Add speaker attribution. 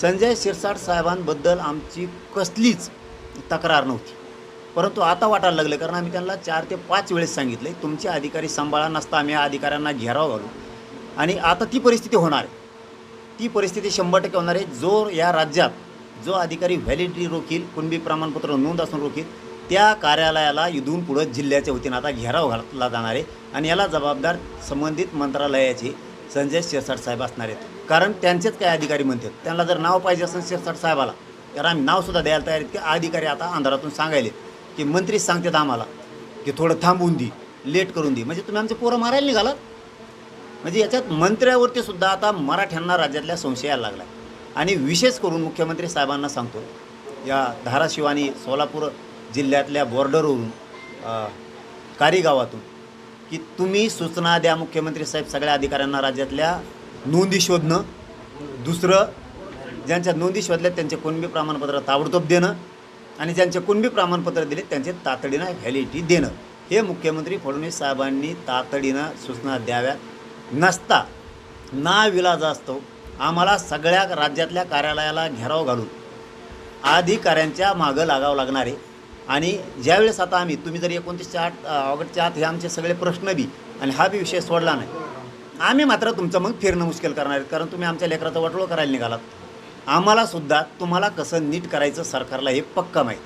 Speaker 1: संजय शिरसाट साहेबांबद्दल आमची कसलीच तक्रार नव्हती. परंतु आता वाटायला लागलं कारण आम्ही त्यांना चार ते पाच वेळेस सांगितले तुमचे अधिकारी सांभाळा नसता आम्ही या अधिकाऱ्यांना घेराव घालू. आणि आता ती परिस्थिती होणार आहे. ती परिस्थिती शंभर टक्के होणार आहे. जो या राज्यात जो अधिकारी व्हॅलिडिटी रोखील कुणबी प्रमाणपत्र नोंद असून रोखील त्या कार्यालयाला इथून पुढं जिल्ह्याच्या वतीनं आता घेराव घातला जाणार आहे. आणि याला जबाबदार संबंधित मंत्रालयाचे संजय शिरसाट साहेब असणार आहेत. कारण त्यांचेच काही अधिकारी म्हणतात त्यांना जर नाव पाहिजे असेल शिरसाट साहेबाला तर आम्ही नावसुद्धा द्यायला तयार आहेत. की अधिकारी आता अंधारातून सांगायले की मंत्रीच सांगतात आम्हाला की थोडं थांबवून दे लेट करून दे. म्हणजे तुम्ही आमचे पोरं मारायला निघालात? म्हणजे याच्यात मंत्र्यावरती सुद्धा आता मराठ्यांना राज्यातल्या संशय यायला लागला आणि विशेष करून मुख्यमंत्री साहेबांना सांगतो या धाराशिव आणि सोलापूर जिल्ह्यातल्या बॉर्डरवरून कारीगावातून की तुम्ही सूचना द्या मुख्यमंत्री साहेब सगळ्या अधिकाऱ्यांना राज्यातल्या नोंदी शोधणं. दुसरं ज्यांच्या नोंदी शोधल्यात त्यांचे कुणबी प्रमाणपत्र ताबडतोब देणं आणि ज्यांचे कुणबी प्रमाणपत्र दिले त्यांचे तातडीनं व्हॅलिडिटी देणं. हे मुख्यमंत्री फडणवीस साहेबांनी तातडीनं सूचना द्याव्यात नसता. ना विलाज असतो. आम्हाला सगळ्या राज्यातल्या कार्यालयाला घेराव घालून अधिकाऱ्यांच्या मागं लागावं लागणारे आणि ज्यावेळेस आता आम्ही तुम्ही जर एकोणतीसच्या आठ ऑगस्टच्या आत हे आमचे सगळे प्रश्न बी आणि हा बी विषय सोडला नाही आम्ही मात्र तुमचं मग फिरणं मुश्किल करणार आहेत कारण तुम्ही आमच्या लेकराचं वाटोळं करायला निघालात. आम्हालासुद्धा तुम्हाला कसं नीट करायचं सरकारला हे पक्का माहीत.